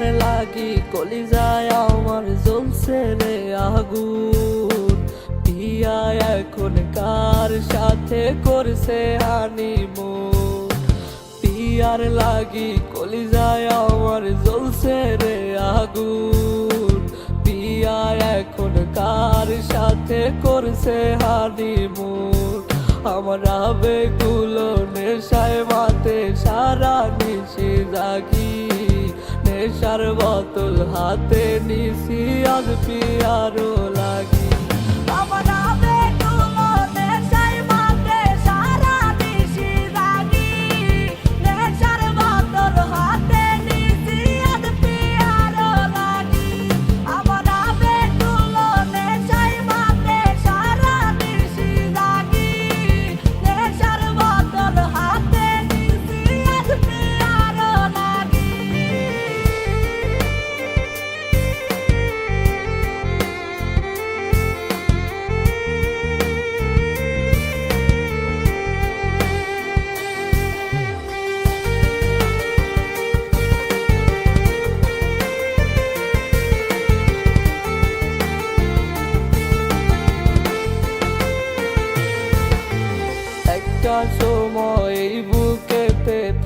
লাগি কলিজায় আমার জ্বলছে রে আগুন। পিয়া এখন কার সাথে করছে হানিমুন পিয়ার লাগি কলিজায় আমার জ্বলছে রে আগুন। পিয়া এখন কার সাথে করছে হানিমুন আমার আবেগুলো নেশায় মাতে সারা নিশি জাগি। নেশার বোতল হাতে নিশি আজ পিয়ারও লাগি।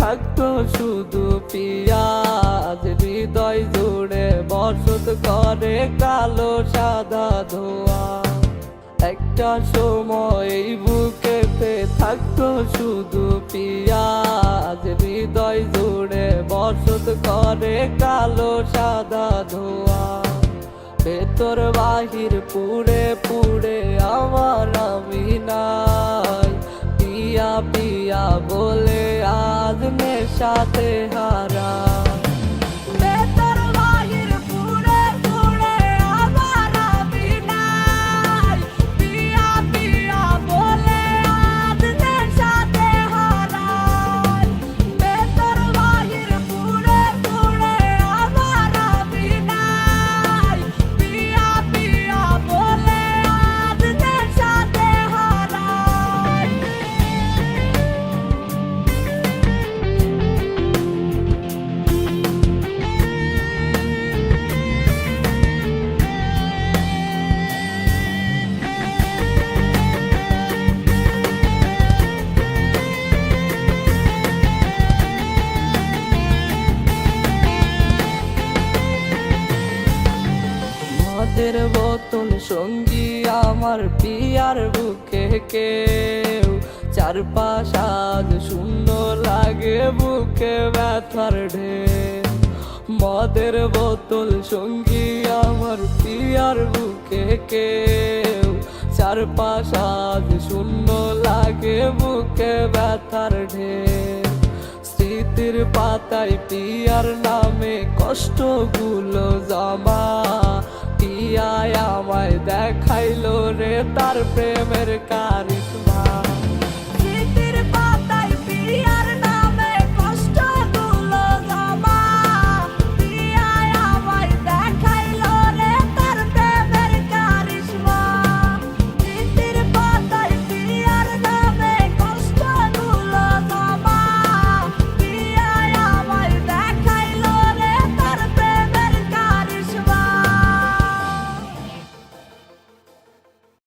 থাকতো শুধু পিয়াজ, হৃদয় জুড়ে বসত করে কালো সাদা ধোয়া। একটা সময় বুকেতে থাকতো শুধু পিয়াজ, হৃদয় জুড়ে বসত করে কালো সাদা ধোয়া। ভেতর বাহির পুড়ে পুড়ে আমার নেশাতে হারা মদের বোতল সঙ্গী, আমার পিয়ার বুকে কেউ। চারপাশ আজ শূন্য লাগে, বুকে ব্যথার ঢেউ। মদের বোতল সঙ্গী, আমার পিয়ার বুকে কেউ। চারপাশ আজ শূন্য লাগে, বুকে ব্যথার ঢেউ। স্মৃতির পাতায় পিয়ার নামে কষ্টগুলো জমা। পিয়ায় আমায় দেখাইলো রে তার প্রেমের কারি